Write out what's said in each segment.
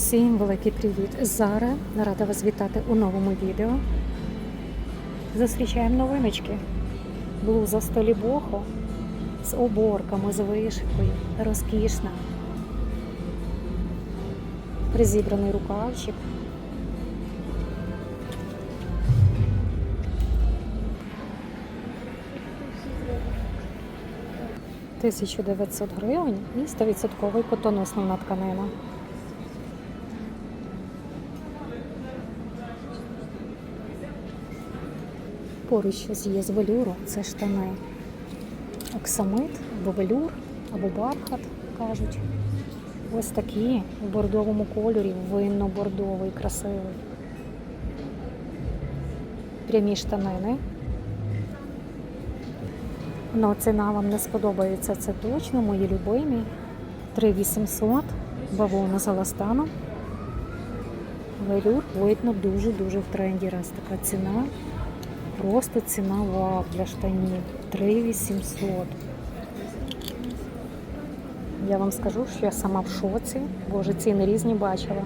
Всім великий привіт! Зара рада вас вітати у новому відео. Зустрічаємо новиночки. Блуза столі бохо з оборками, з вишивкою. Розкішна. Призібраний рукавчик. Тисячу 900 гривень і 100% котон основна тканина. Поруч є з велюру, це штани. Оксамит або велюр, або бархат, кажуть. Ось такі в бордовому кольорі, винно-бордовий, красивий. Прямі штанини. Ну, ціна вам не сподобається, це точно, мої любимі. 3800, бавовна з еластаном. Велюр видно дуже-дуже в тренді. Раз така ціна. Просто ціна вау для штанів. 3800. Я вам скажу, що я сама в шоці. Боже, ціни різні бачила.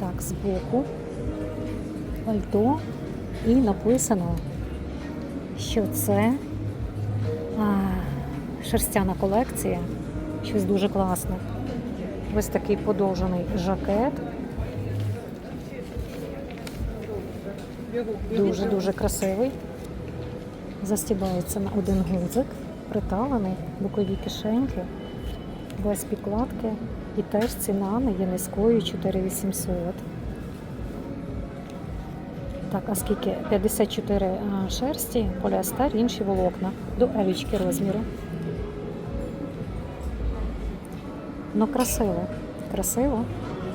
Так, збоку пальто і написано, що це а, шерстяна колекція. Щось дуже класне. Ось такий подовжений жакет. Дуже-дуже красивий. Застібається на один гудзик, приталений, бокові кишеньки, без підкладки. І теж ціна не є низькою 4800. Так, а скільки? 54 шерсті, поліестер, інші волокна до елічки розміру. Ну, красиво. Красиво.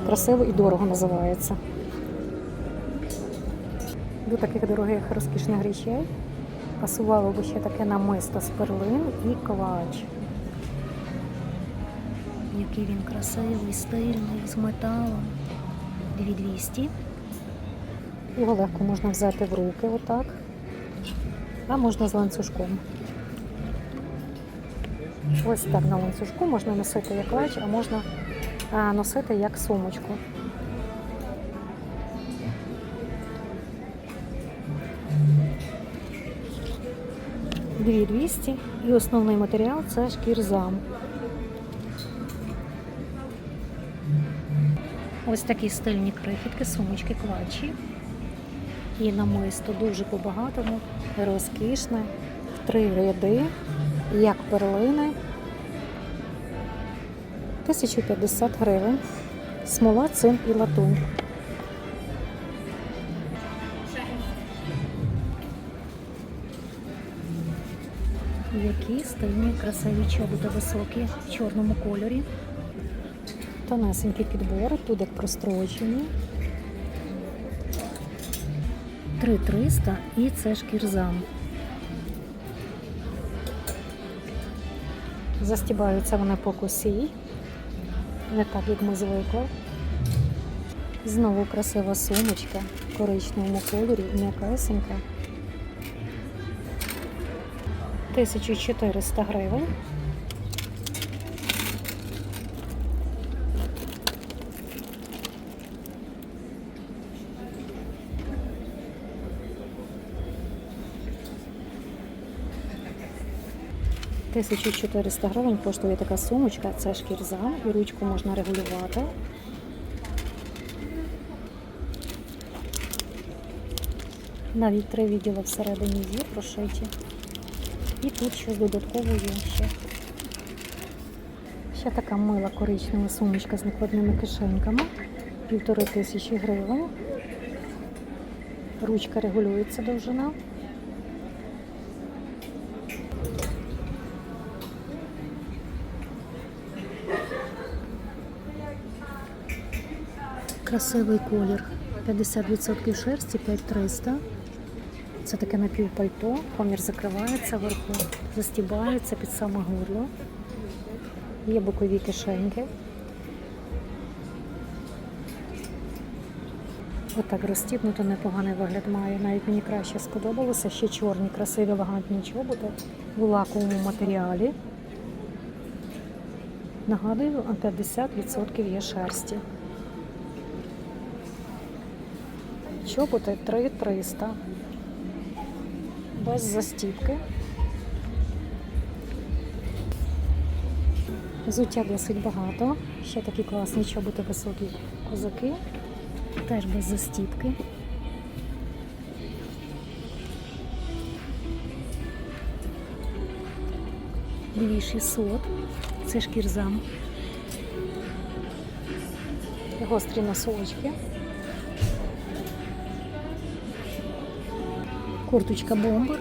Красиво і дорого називається. До таких дорогих розкішних речей пасувало б ще таке намисто з перлин і клач. Який він красивий, стильний, з металом. 2200. Його легко можна взяти в руки отак, а можна з ланцюжком. Ось так на ланцюжку можна носити як лач, а можна носити як сумочку. Дві 200 і основний матеріал це шкірзам. Ось такі стильні крихітки, сумочки, клатчі. І намисто дуже по-багатому, розкішне, в три ряди, як перлини. 1050 гривень. Смола, цин і латунь. Які стильні красиві чоботи високі в чорному кольорі. Тонесенькі підбори, тут як прострочені. 3300 і це шкірзам. Застібаються вони по косі. Не так, як ми звикли. Знову красива сумочка в коричневому кольорі, м'якесенька. 1400 гривень. Тисячу 400 гривень коштує така сумочка, це шкірза, і ручку можна регулювати. Навіть три відділи всередині є прошиті. І тут щось додатково є ще. Ще така мила коричнева сумочка з накладними кишеньками. Півтори тисячі гривень. Ручка регулюється довжина. Красивий колір. 50% шерсті, 5300. Це таке напівпальто, комір закривається вверху, застібається під саме горло. Є бокові кишеньки. Отак розстібнуто непоганий вигляд має. Навіть мені краще сподобалося. Ще чорні, красиві, елегантні чоботи у лаковому матеріалі. Нагадую, 50% є шерсті. Чоботи 3300. Без застіпки. Взуття досить багато. Ще такі класні чоботи високі козаки. Теж без застіпки. Дві 600. Це шкірзам. Гострі носочки. Курточка бомбер.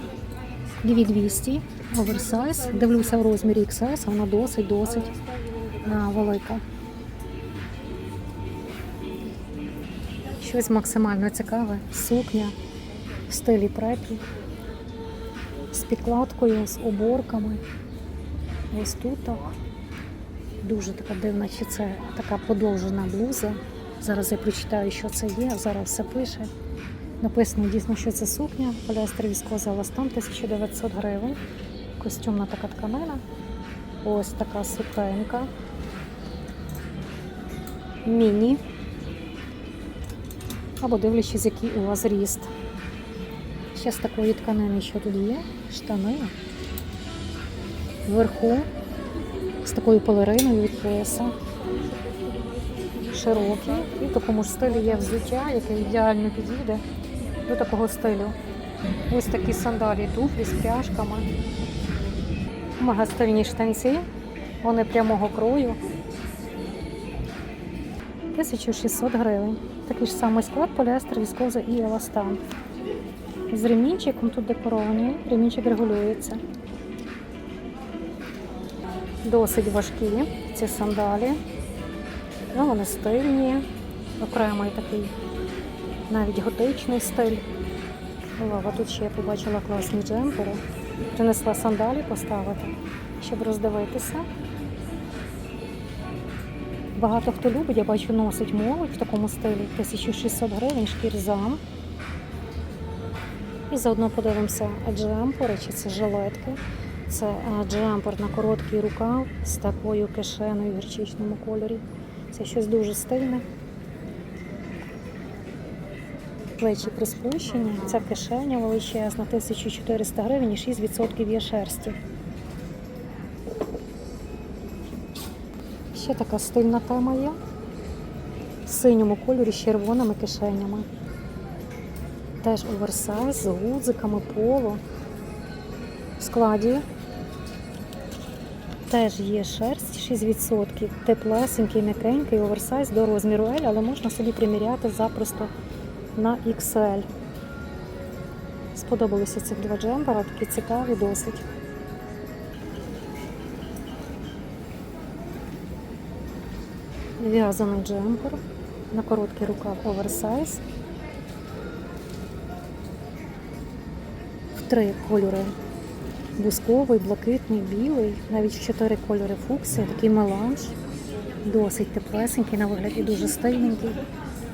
2200. Оверсайз. Дивлюся в розмірі XS, вона досить-досить велика. Щось максимально цікаве. Сукня в стилі препі. З підкладкою, з оборками. Ось тут так. Дуже така дивна, чи це така подовжена блуза. Зараз я прочитаю, що це є. Зараз все пише. Написано дійсно, що це сукня. Поліестер військова еластан 1900 гривень. Костюмна така тканина. Ось така сукенка. Міні. Або дивлячись, який у вас ріст. Ще з такої тканини, що тут є? Штани. Вверху з такою полериною від пояса. Широкі. І в такому ж стилі є взуття, яке ідеально підійде до такого стилю. Ось такі сандалі туфлі з пряжками. Магастильні штанці. Вони прямого крою. 1600 гривень. Такий ж самий склад, поліестер, віскоза і еластан. З ремінчиком тут декорований, ремінчик регулюється. Досить важкі ці сандалі. Ну, вони стильні, окремий такий навіть готичний стиль. Увага, тут ще я побачила класні джемпери. Принесла сандалі поставити, щоб роздивитися. Багато хто любить, я бачу, носить молодь в такому стилі. 1600 гривень, шкірзам. І заодно подивимося джемпери, чи це жилетки. Це джемпер на короткий рукав з такою кишеною в гірчичному кольорі. Це щось дуже стильне. Плечі приспущені. Ця кишеня величезна, 1400 гривень і 6% є шерсті. Ще така стильна тема є. В синьому кольорі з червоними кишенями. Теж оверсайз з гудзиками, поло. В складі теж є шерсть 6%. Теплесенький, м'якенький, оверсайз до розміру L, але можна собі приміряти запросто на XL. Сподобалися ці два джемпера, такі цікаві досить. В'язаний джемпер на короткий рукав оверсайз. В три кольори. Бусковий, блакитний, білий, навіть в чотири кольори фуксія, такий меланж. Досить теплесенький, на вигляді дуже стильненький.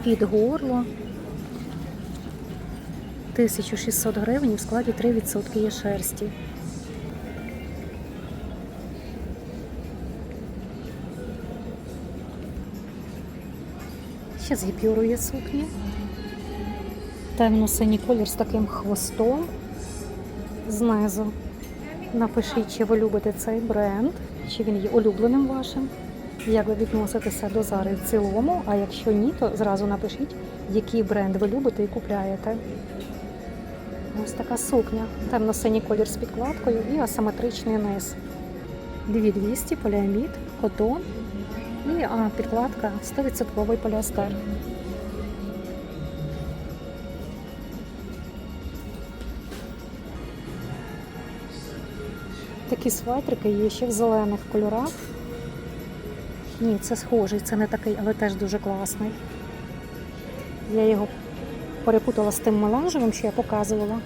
Під горло. 1600 гривень в складі 3% є шерсті. Ще з гіпюру є сукні. Темно-синій колір з таким хвостом знизу. Напишіть, чи ви любите цей бренд, чи він є улюбленим вашим. Як ви відноситеся до Зари в цілому, а якщо ні, то зразу напишіть, який бренд ви любите і купляєте. Ось така сукня. Темно-синій колір з підкладкою і асиметричний низ. 2200 поліамід, котон і а, підкладка 100% поліестер. Такі светрики є ще в зелених кольорах. Ні, це схожий, це не такий, але теж дуже класний. Я його перепутала з тим меланжевим, що я показувала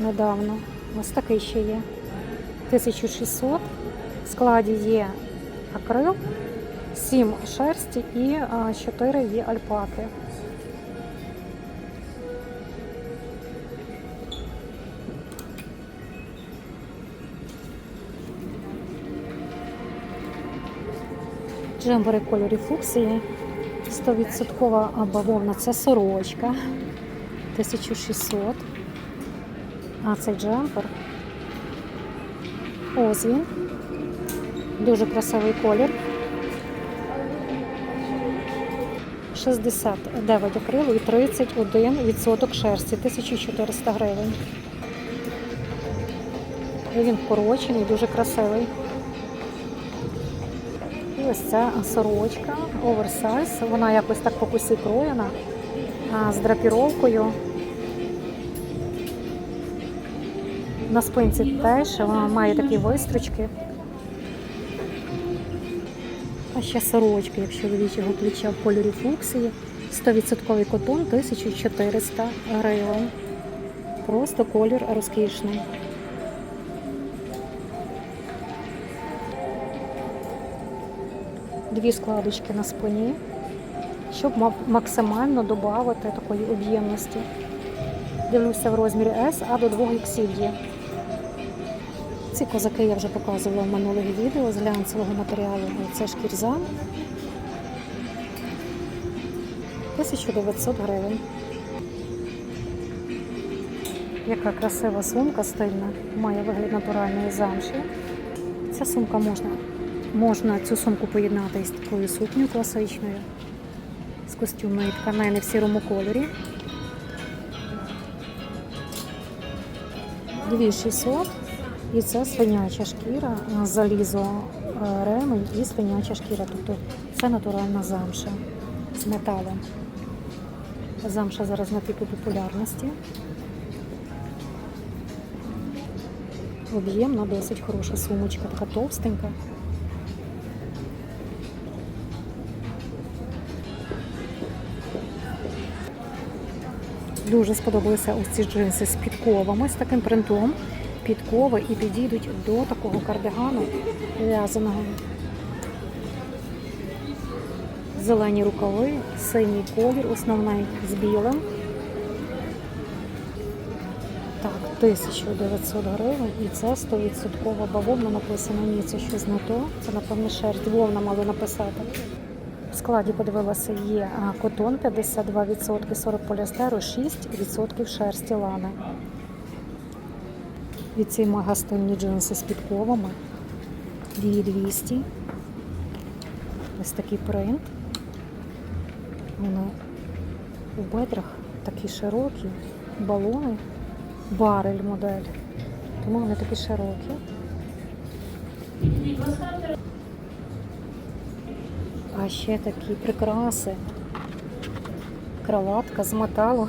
недавно. Ось такий ще є. 1600. В складі є акрил, 7 шерсті і 4 є альпаки. Джембери кольорі фуксії. 100% бавовна це сорочка. 1600. А цей джемпер. Ось він. Дуже красивий колір. 69 акрилу і 31% шерсті, 1400 гривень. Він вкорочений, дуже красивий. Ось ця сорочка, оверсайз. Вона якось так по кусі кроєна, з драпіровкою. На спинці теж вона має такі вистрочки. А ще сорочки, як чоловічого плеча в кольорі фуксії. 100% котон 1400 гривень. Просто колір розкішний. Дві складочки на спині, щоб максимально додати такої об'ємності. Дивлюся в розмірі S, а до 2 XL є. Ці козаки я вже показувала в минулих відео з глянцевого матеріалу. Це шкірзан. 1900 гривень. Яка красива сумка стильна, має вигляд натуральної замші. Ця сумка можна, можна цю сумку поєднати із такою сукнею класичною, з костюмної тканини в сірому кольорі. 2600 і це свиняча шкіра, залізо е, ремень і свиняча шкіра. Тобто це натуральна замша з металом. Замша зараз на піку популярності. Об'ємна, досить хороша сумочка, така товстенька. Дуже сподобалися ось ці джинси з підковами, з таким принтом. Підкови і підійдуть до такого кардигану в'язаного. Зелені рукави, синій колір, основний з білим. Так, 1900 гривень і це 100% бавовна написано. Ні, це щось не то. Це, напевно, шерсть. Вовна мали написати. Складі подивилася, є котон 52%, 40 поліестеру, 6% шерсті лани. І ці магастинні джинси з підковами. 2200. Ось такий принт. Вони у бедрах такі широкі, балони, барель модель. Тому вони такі широкі. А ще такі прикраси. Кроватка з металу.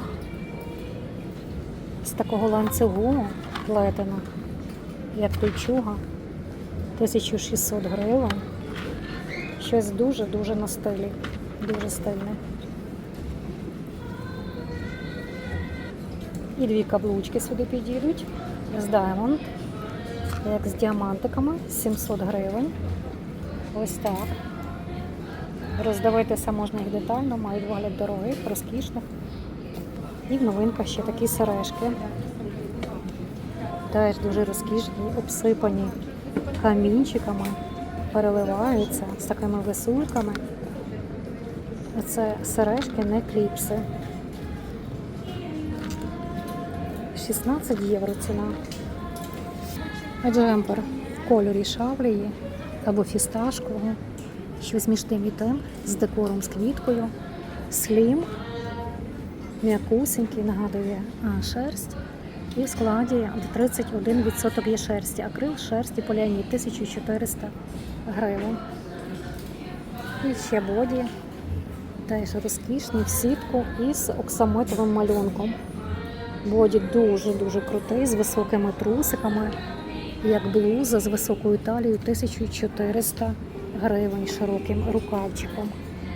З такого ланцюгу плетена, як печуга. 1600 гривень. Щось дуже-дуже на стилі. Дуже стильне. І дві каблучки сюди підійдуть. З Diamond, як з діамантиками, 700 гривень. Ось так. Роздивитися можна їх детально, мають вигляд дорогих, розкішних. І в новинках ще такі сережки. Теж дуже розкішні, обсипані камінчиками, переливаються з такими висульками. Це сережки, не кліпси. 16 євро ціна. Джемпер в кольорі шавлії або фісташкового. Щось між тим і тим, з декором з квіткою, слім, м'якусенький, нагадує а, шерсть. І в складі 31% є шерсті, акрил шерсті поляні 1400 гривень. І ще боді, теж розкішні в сітку із оксамитовим малюнком. Боді дуже-дуже крутий, з високими трусиками, як блуза з високою талією 1400 гривень широким рукавчиком.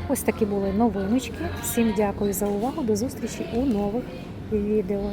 Ось такі були новиночки. Всім дякую за увагу. До зустрічі у нових відео.